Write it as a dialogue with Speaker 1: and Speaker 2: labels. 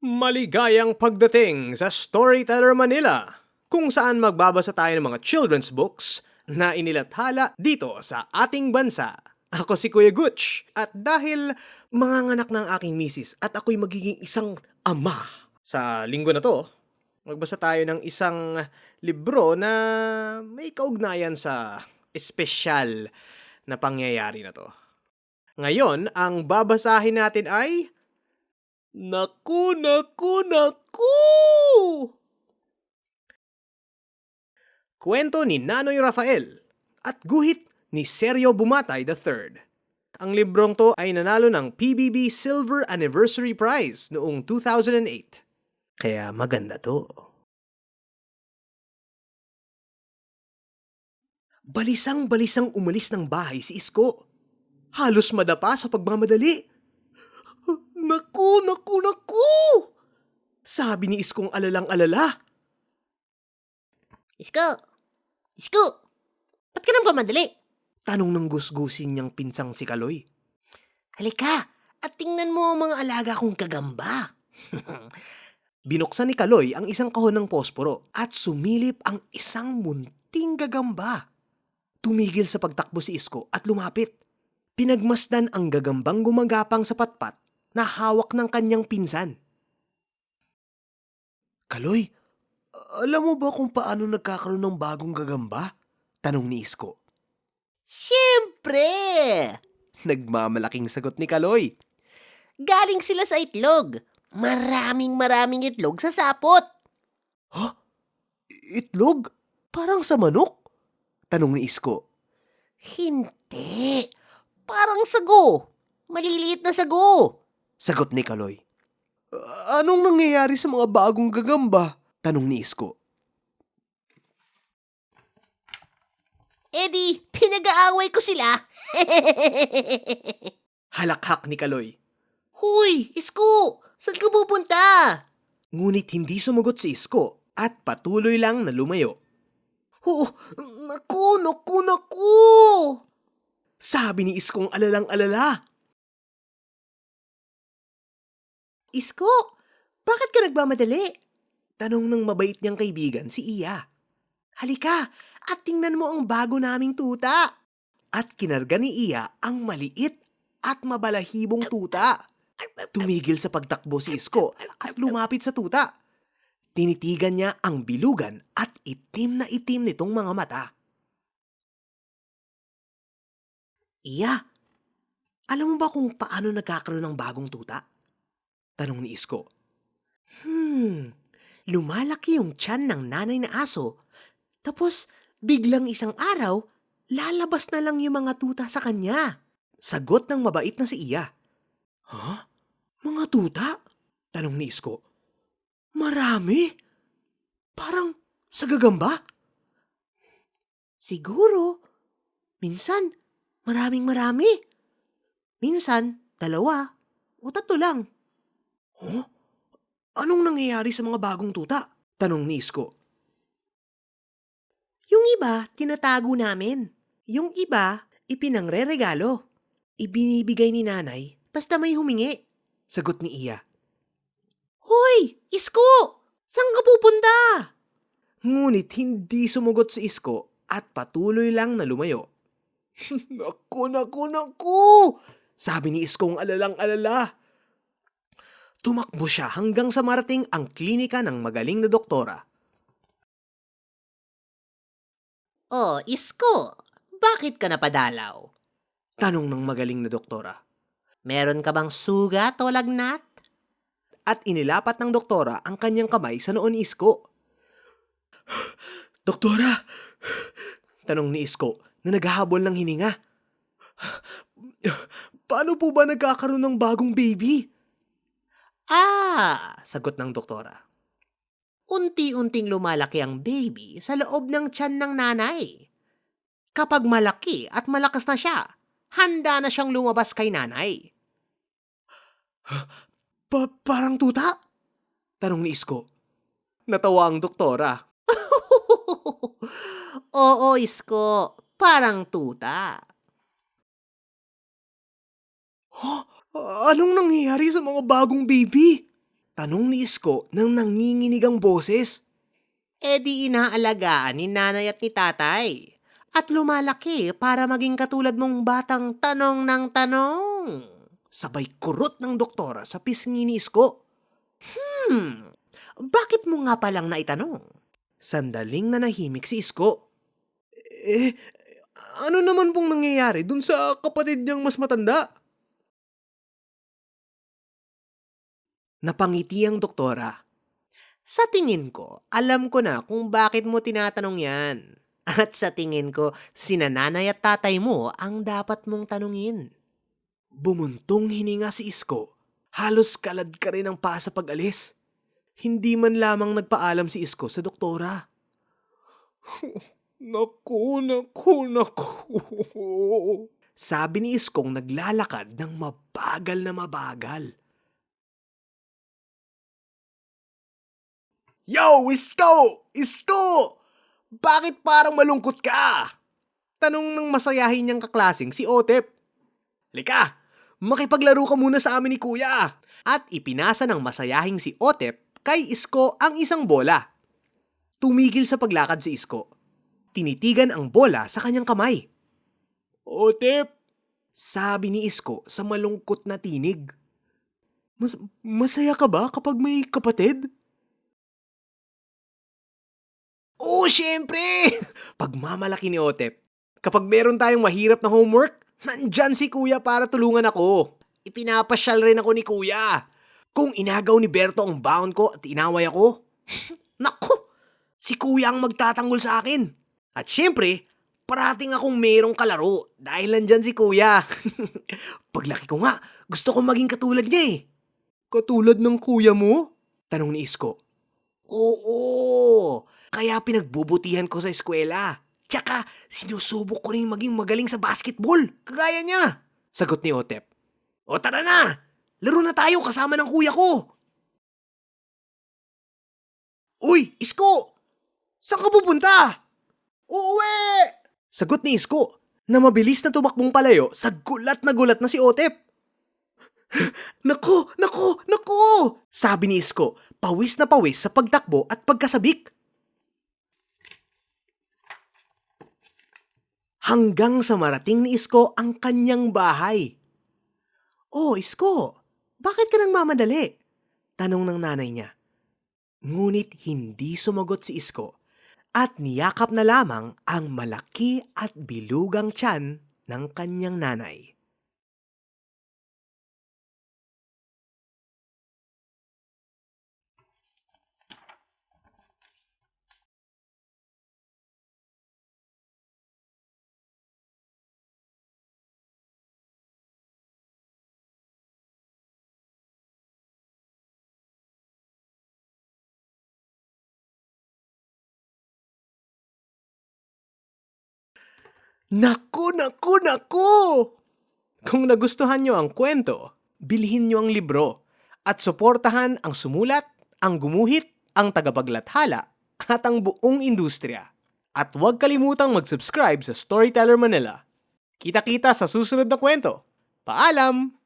Speaker 1: Maligayang pagdating sa Storyteller Manila, kung saan magbabasa tayo ng mga children's books na inilathala dito sa ating bansa. Ako si Kuya Gutch at dahil manganganak ng aking misis at ako'y magiging isang ama sa linggo na to, magbasa tayo ng isang libro na may kaugnayan sa espesyal na pangyayari na to. Ngayon, ang babasahin natin ay Naku, naku, naku! Kwento ni Nanoy Rafael at guhit ni Sergio Bumatay III. Ang librong to ay nanalo ng PBB Silver Anniversary Prize noong 2008. Kaya maganda to. Balisang-balisang umalis ng bahay si Isko. Halos madapa sa pagmamadali. Naku, naku, naku! Sabi ni Iskong alalang-alala.
Speaker 2: Isko! Isko! Ba't ka nang pamadali?
Speaker 1: Tanong ng gusgusin niyang pinsang si Kaloy.
Speaker 2: Halika at tingnan mo ang mga alaga kong kagamba.
Speaker 1: Binuksan ni Kaloy ang isang kahon ng posporo at sumilip ang isang munting gagamba. Tumigil sa pagtakbo si Isko at lumapit. Pinagmasdan ang gagambang gumagapang sa patpat na hawak ng kanyang pinsan. Kaloy, alam mo ba kung paano nagkakaroon ng bagong gagamba? Tanong ni Isko.
Speaker 2: Siyempre!
Speaker 1: Nagmamalaking sagot ni Kaloy.
Speaker 2: Galing sila sa itlog. Maraming maraming itlog sa sapot.
Speaker 1: Ha? Itlog? Parang sa manok? Tanong ni Isko.
Speaker 2: Hindi. Parang sago. Maliliit na sago.
Speaker 1: Sagot ni Kaloy. Anong nangyayari sa mga bagong gagamba? Tanong ni Isko.
Speaker 2: Eddie, pinag-aaway ko sila.
Speaker 1: Halakhak ni Kaloy.
Speaker 2: Huy, Isko! Saan ka pupunta?
Speaker 1: Ngunit hindi sumagot si Isko at patuloy lang na lumayo.
Speaker 2: Oh, naku, naku, naku!
Speaker 1: Sabi ni Iskong alalang-alala.
Speaker 2: Isko, bakit ka nagmamadali?
Speaker 1: Tanong ng mabait niyang kaibigan si Iya. Halika at tingnan mo ang bago naming tuta. At kinarga ni Iya ang maliit at mabalahibong tuta. Tumigil sa pagtakbo si Isko at lumapit sa tuta. Tinitigan niya ang bilugan at itim na itim nitong mga mata. Iya, alam mo ba kung paano nagkakaroon ng bagong tuta? Tanong ni Isko. Hmm, lumalaki yung tiyan ng nanay na aso, tapos biglang isang araw, lalabas na lang yung mga tuta sa kanya. Sagot ng mabait na si Iya. Ha? Mga tuta? Tanong ni Isko. Marami? Parang sa gagamba? Siguro. Minsan, maraming marami. Minsan, dalawa o tatlo lang. Huh? Anong nangyayari sa mga bagong tuta? Tanong ni Isko. Yung iba, tinatago namin. Yung iba, ipinangre-regalo. Ibinibigay ni nanay basta may humingi. Sagot ni Iya. Hoy! Isko! Saan ka pupunta? Ngunit hindi sumagot si Isko at patuloy lang na lumayo. naku, naku, naku! Sabi ni Iskong alalang-alala. Tumakbo siya hanggang sa marating ang klinika ng magaling na doktora.
Speaker 2: Oh, Isko, bakit ka napadalaw?
Speaker 1: Tanong ng magaling na doktora.
Speaker 2: Meron ka bang sugat o lagnat?
Speaker 1: At inilapat ng doktora ang kanyang kamay sa noon ni Isko. Doktora! Tanong ni Isko na naghahabol ng hininga. Paano po ba nagkakaroon ng bagong baby?
Speaker 2: Ah,
Speaker 1: Sagot ng doktora.
Speaker 2: unti-unting lumalaki ang baby sa loob ng tiyan ng nanay. Kapag malaki at malakas na siya, handa na siyang lumabas kay nanay.
Speaker 1: Pa- parang tuta? Tanong ni Isko. Natawa ang doktora.
Speaker 2: Oo, Isko, parang tuta.
Speaker 1: Anong nangyayari sa mga bagong baby? Tanong ni Isko ng nanginginig ang boses.
Speaker 2: E di inaalagaan ni nanay at ni tatay. At lumalaki para maging katulad mong batang tanong ng tanong.
Speaker 1: Sabay kurot ng doktora sa pisngi ni Isko.
Speaker 2: Hmm, bakit mo nga palang naitanong?
Speaker 1: Sandaling nanahimik si Isko. Eh, ano naman pong nangyayari dun sa kapatid niyang mas matanda? Napangiti ang doktora.
Speaker 2: Sa tingin ko, alam ko na kung bakit mo tinatanong yan. At sa tingin ko, sina nanay at tatay mo ang dapat mong tanungin.
Speaker 1: Bumuntong hininga si Isko. Halos kalad ka rin ang paa sa pag-alis. Hindi man lamang nagpaalam si Isko sa doktora. naku, naku, naku. Sabi ni Iskong naglalakad ng mabagal na mabagal. Yo, Isko! Isko! Bakit parang malungkot ka? Tanong ng masayahin niyang kaklasing si Otep. Lika, makipaglaro ka muna sa amin ni Kuya. At ipinasa ng masayahing si Otep kay Isko ang isang bola. Tumigil sa paglakad si Isko. Tinitigan ang bola sa kanyang kamay. Otep! Sabi ni Isko sa malungkot na tinig. Mas masaya ka ba kapag may kapatid? Oo, syempre! Pagmamalaki ni Otep, kapag meron tayong mahirap na homework, nandyan si Kuya para tulungan ako. Ipinapasyal rin ako ni Kuya. Kung inagaw ni Berto ang baon ko at inaway ako, nako, si Kuya ang magtatanggol sa akin. At syempre, parating akong merong kalaro dahil nandyan si Kuya. Paglaki ko nga, gusto ko maging katulad niya eh. Katulad ng kuya mo? Tanong ni Isko. Oo, kaya pinagbubutihan ko sa eskwela. Tsaka, sinusubok ko rin maging magaling sa basketball, kagaya niya. Sagot ni Otep. O tara na, laro na tayo kasama ng kuya ko. Uy, Isko! Saan ka pupunta? Uuwi! Sagot ni Isko na mabilis na tumakbong palayo sa gulat na gulat na si Otep. Nako, nako, nako! Sabi ni Isko, pawis na pawis sa pagtakbo at pagkasabik. Hanggang sa marating ni Isko ang kanyang bahay. Oh, Isko, bakit ka nang mamadali? Tanong ng nanay niya. Ngunit hindi sumagot si Isko at niyakap na lamang ang malaki at bilugang tiyan ng kanyang nanay. Naku, naku, naku! Kung nagustuhan nyo ang kwento, bilhin nyo ang libro at suportahan ang sumulat, ang gumuhit, ang tagapaglathala at ang buong industriya. At huwag kalimutang mag-subscribe sa Storyteller Manila. Kita-kita sa susunod na kwento. Paalam!